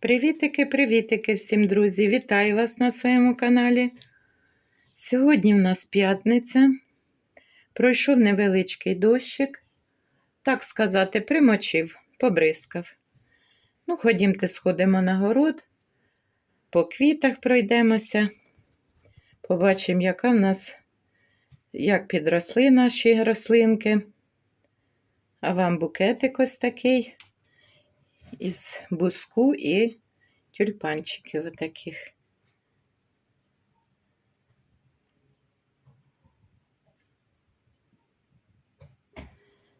Привітики-привітики всім, друзі! Вітаю вас на своєму каналі. Сьогодні в нас п'ятниця. Пройшов невеличкий дощик, так сказати, примочив, побризкав. Ну, ходімте, сходимо на город, по квітах пройдемося. Побачимо, яка в нас, як підросли наші рослинки. А вам букетик ось такий із буску і тюльпанчиків отаких.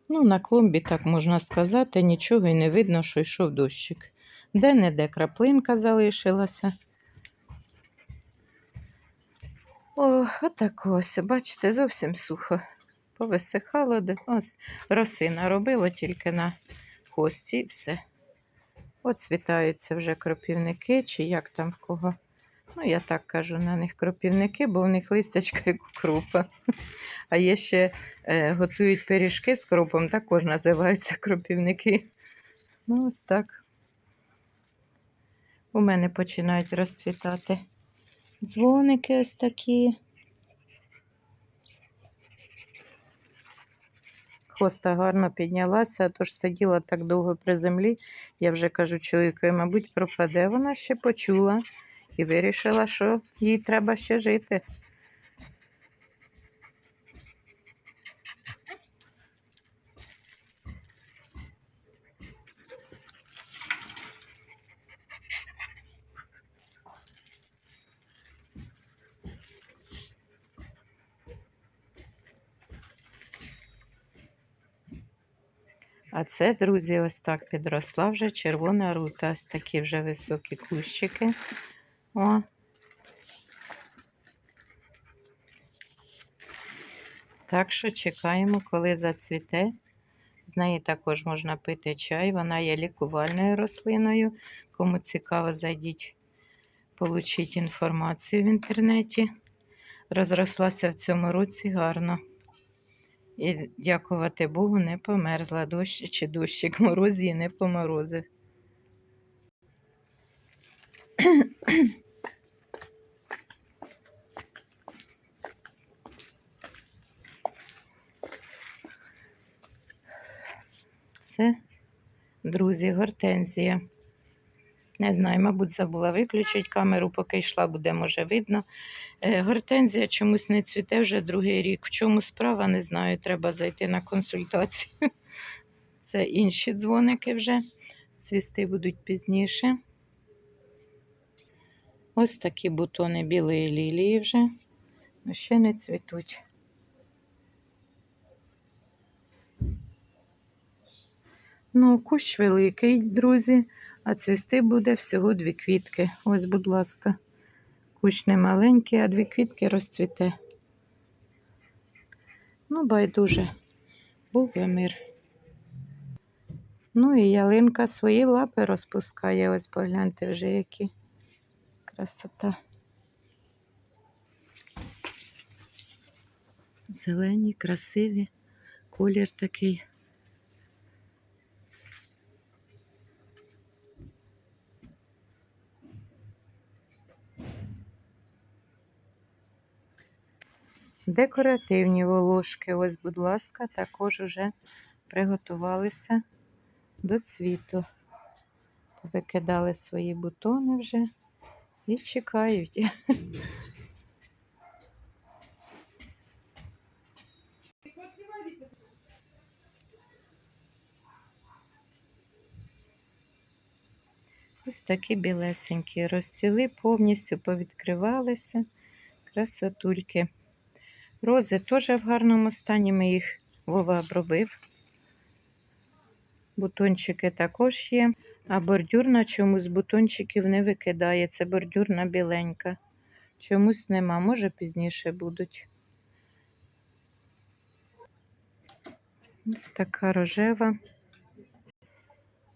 Ну, на клумбі, так можна сказати, нічого і не видно, що йшов дощик. Де-не-де краплинка залишилася. О, отак ось, бачите, зовсім сухо. Повисихало, ось роси наробило тільки на хості і все. От світаються вже кропівники, чи як там в кого. Ну, я так кажу на них кропівники, бо в них листячка як крупа. А є ще е, готують пиріжки з кропом, також називаються кропівники. Ну, ось так. У мене починають розцвітати дзвоники ось такі. Хоста гарно піднялася, а то ж сиділа так довго при землі. Я вже кажу чоловікові, мабуть, пропаде. Вона ще почула і вирішила, що їй треба ще жити. А це, друзі, ось так підросла вже червона рута. Ось такі вже високі кущики. О. Так що чекаємо, коли зацвіте. З неї також можна пити чай. Вона є лікувальною рослиною. Кому цікаво, зайдіть, получіть інформацію в інтернеті. Розрослася в цьому році гарно. І дякувати Богу, не померзла дощ чи дощик мороз її не поморозив. Це, друзі, гортензія. Не знаю, мабуть, забула виключити камеру, поки йшла, буде, може, видно. Е, Гортензія чомусь не цвіте вже другий рік. В чому справа, не знаю, треба зайти на консультацію. Це інші дзвоники вже. Цвісти будуть пізніше. Ось такі бутони білої лілії вже, але ще не цвітуть. Ну, кущ великий, друзі, а цвісти буде всього дві квітки. Ось, будь ласка. Кущ не маленький, а дві квітки розцвіте. Ну, байдуже, був би мир. Ну і ялинка свої лапи розпускає. Ось погляньте вже які красота. Зелені, красиві, колір такий. Декоративні волошки, ось, будь ласка, також вже приготувалися до цвіту. Викидали свої бутони вже і чекають. Ось такі білесенькі розцвіли, повністю повідкривалися красотульки. Рози теж в гарному стані, ми їх Вова обробив. Бутончики також є, а бордюрна чомусь бутончиків не викидає. Це бордюрна біленька. Чомусь нема, може пізніше будуть. Ось така рожева.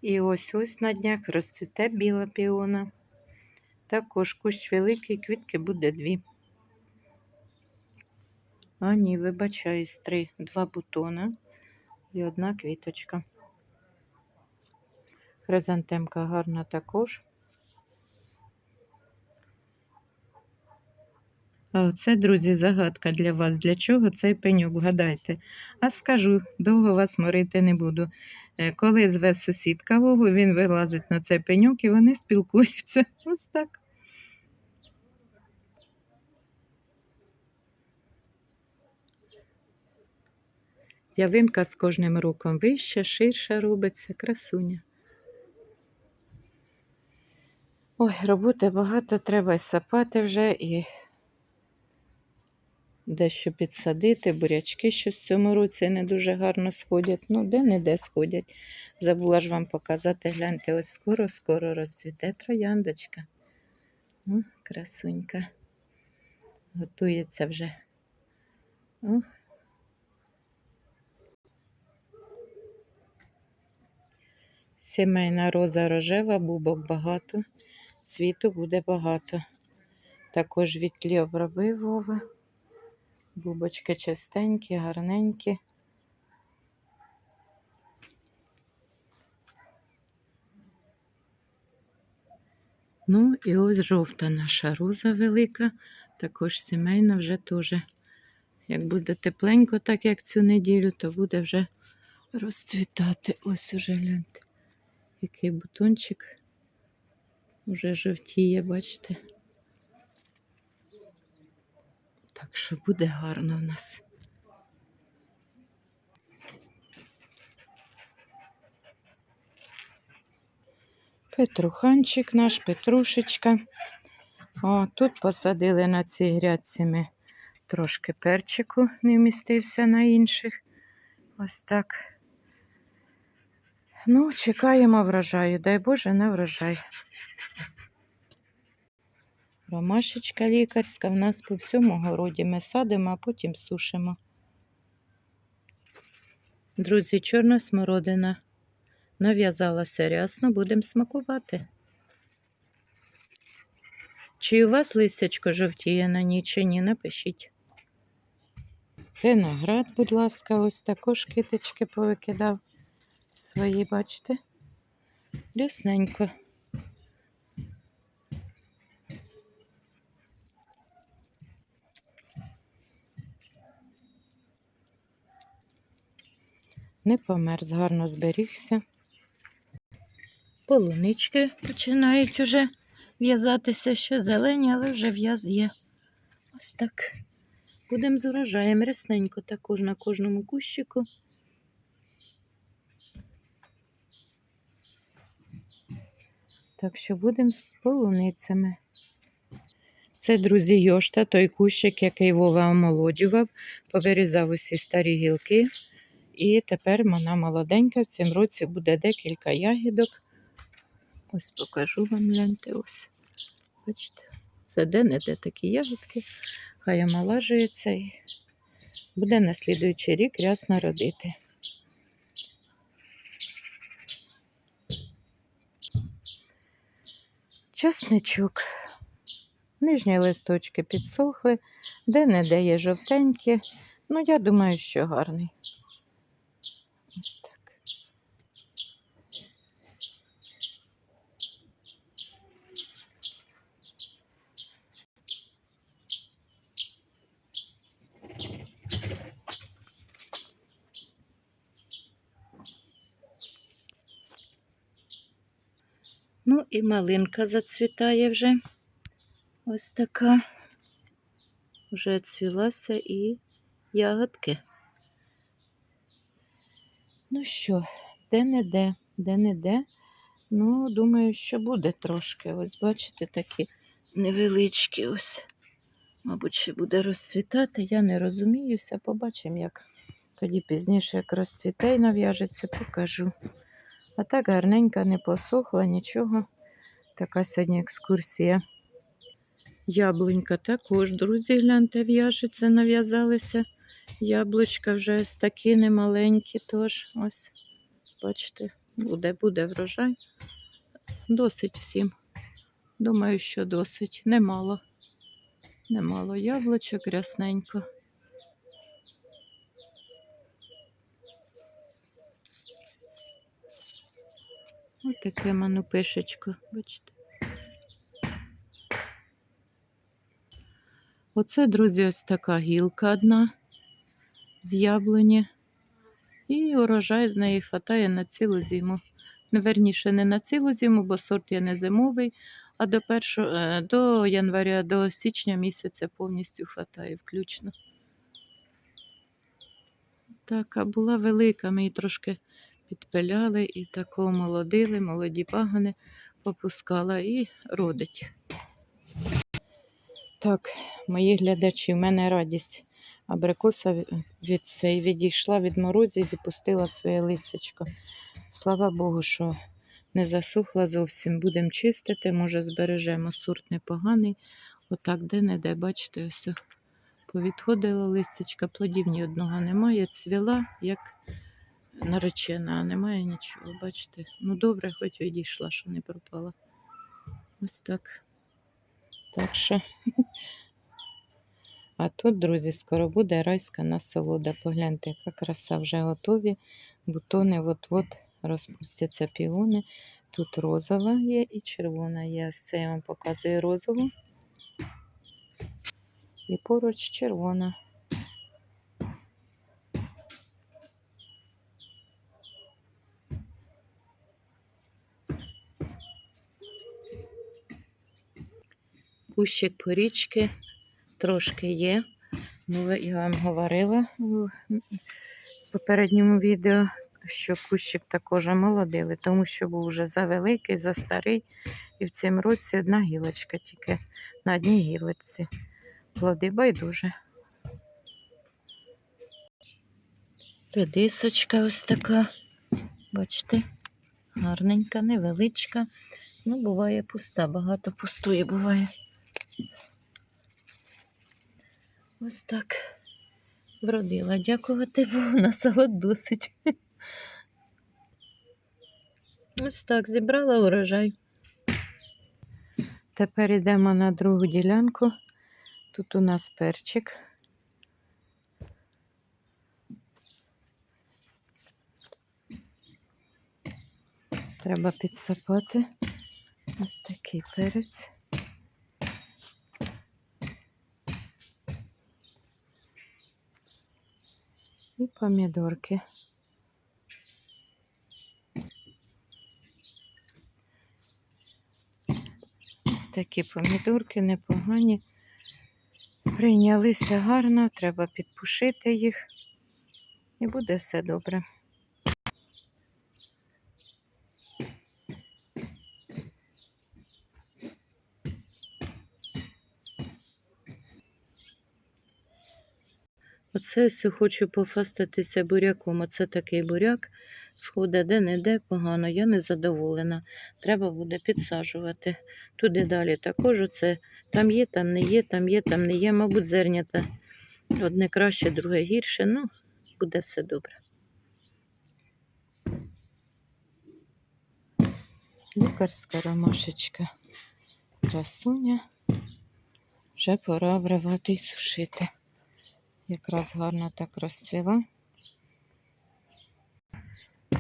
І ось ось на днях розцвіте біла піона. Також кущ великий, квітки буде дві. А, ні, вибачаюсь, три, два бутони і одна квіточка. Хризантемка гарна також. Це, друзі, загадка для вас. Для чого цей пеньок? Вгадайте. А скажу, довго вас морити не буду. Е, коли зве сусідка Вову, він вилазить на цей пеньок і вони спілкуються. Ось так. Ялинка з кожним роком вища, ширша робиться, красуня. Ой, роботи багато, треба сапати вже і дещо підсадити, бурячки, що в цьому році не дуже гарно сходять. Ну, де-не-де сходять. Забула ж вам показати, гляньте, ось скоро-скоро розцвіте трояндочка. О, красунька. Готується вже. О. Сімейна роза рожева, бубок багато, цвіту буде багато. Також вітлі обробив Вова. Бубочки чистенькі, гарненькі. Ну і ось жовта наша роза велика, також сімейна вже теж. Як буде тепленько, так як цю неділю, то буде вже розцвітати. Ось уже гляньте, який бутончик уже жовтіє, бачите. Так що буде гарно в нас. Петруханчик наш, Петрушечка. О, тут посадили на цій грядці ми трошки перчику, не вмістився на інших. Ось так. Ну, чекаємо врожаю. Дай Боже, на врожай. Ромашечка лікарська в нас по всьому городі. Ми садимо, а потім сушимо. Друзі, чорна смородина. Нав'язалася рясно, будемо смакувати. Чи у вас листячко жовтіє на ній, чи ні, напишіть. Виноград, будь ласка, ось також китички повикидав свої, бачите? Рясненько. Не померз, гарно зберігся. Полунички починають уже в'язатися, ще зелені, але вже в'яз є. Ось так. Будемо з урожаєм рясненько також на кожному кущику. Так що будемо з полуницями. Це, друзі, йошта, той кущик, який Вова омолодював, повирізав усі старі гілки. І тепер вона молоденька. В цьому році буде декілька ягідок. Ось покажу вам гляньте ось. Бачите, це де-не-де такі ягідки. Хай омолажується і буде на слідуючий рік рясно родити. Часничок. Нижні листочки підсохли, де-не-де є жовтенькі. Ну, я думаю, що гарний. Ось Ну і малинка зацвітає вже. Ось така. Вже цвілася і ягодки. Ну що, де-не-де, де-не-де. Ну, думаю, що буде трошки. Ось, бачите, такі невеличкі ось. Мабуть, ще буде розцвітати. Я не розуміюся. Побачимо, як тоді пізніше, як розцвіте нав'яжеться, покажу. А так гарненько не посохла, нічого. Така сьогодні екскурсія. Яблунька також, друзі, гляньте, в'яжеться, нав'язалися. Яблучка вже ось такі немаленькі, тож ось, бачите, буде, буде врожай. Досить всім. Думаю, що досить. Немало. Немало яблучок, рясненько. Ось таке манупишечко, бачите. Оце, друзі, ось така гілка одна з яблуні. І урожай з неї хватає на цілу зиму. Ну, Верніше, не на цілу зиму, бо сорт є не зимовий, а до, першого, е, до января, до січня місяця повністю хватає включно. Так, а була велика, ми трошки підпиляли і тако молодили, молоді пагони попускала і родить. Так, мої глядачі, в мене радість. Абрикоса від цей відійшла від морозів і пустила своє листячко. Слава Богу, що не засухла зовсім. Будемо чистити, може збережемо сорт непоганий. Отак, де-не-де, бачите, ось о, повідходило листячка, плодів ні одного немає, цвіла, як наречена, а немає нічого. Бачите? Ну добре, хоч відійшла, що не пропала. Ось так. Так що. А тут, друзі, скоро буде райська насолода. Погляньте, яка краса вже готові. Бутони от-от розпустяться піони. Тут розова є і червона є. Ось це я вам показую розову. І поруч червона. Кущик порічки трошки є. Ну, я вам говорила у попередньому відео, що кущик також молодили, тому що був вже завеликий, застарий. І в цьому році одна гілочка тільки на одній гілочці. Плоди байдуже. Редисочка ось така. Бачите, гарненька, невеличка. Ну, буває пуста, багато пустує буває. Ось так вродила. Дякувати Богу, на салат досить. Ось так, зібрала урожай. Тепер йдемо на другу ділянку. Тут у нас перчик. Треба підсипати. Ось такий перець. І помідорки. Ось такі помідорки непогані. Прийнялися гарно, треба підпушити їх. І буде все добре. Оце ось хочу пофастатися буряком. Оце такий буряк. Сходить де-не-де погано, я не задоволена. Треба буде підсаджувати. Туди далі також оце. Там є, там не є, там є, там не є. Мабуть, зернята. Одне краще, друге гірше. Ну, буде все добре. Лікарська ромашечка. Красуня. Вже пора обривати і сушити. Якраз гарно так розцвіла.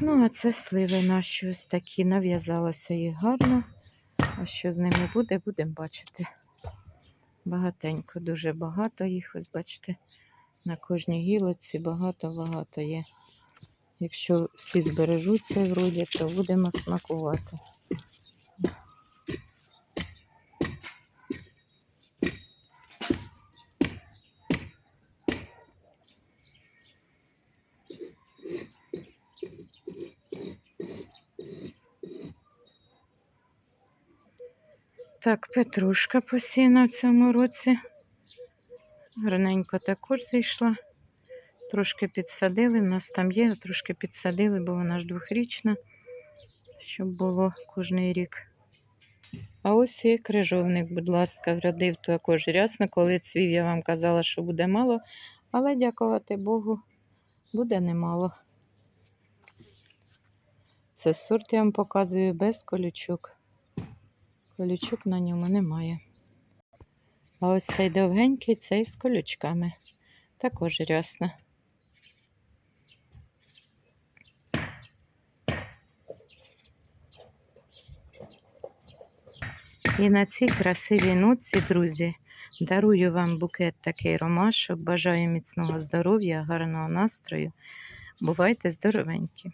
Ну, а це сливи наші ось такі. Нав'язалося їх гарно. А що з ними буде, будемо бачити. Багатенько, дуже багато їх, ось бачите, на кожній гілоці багато-багато є. Якщо всі збережуться вроді, то будемо смакувати. Так, петрушка посіяна в цьому році. Гарненько також зійшла. Трошки підсадили, в нас там є, трошки підсадили, бо вона ж двохрічна, щоб було кожний рік. А ось і крижовник, будь ласка, врядив також рясно. Коли цвів, я вам казала, що буде мало, але дякувати Богу, буде немало. Це сорт я вам показую без колючок. Колючок на ньому немає. А ось цей довгенький, цей з колючками. Також рясно. І на цій красивій ноці, друзі, Дарую вам букет такий ромашок. Бажаю міцного здоров'я, гарного настрою. Бувайте здоровенькі!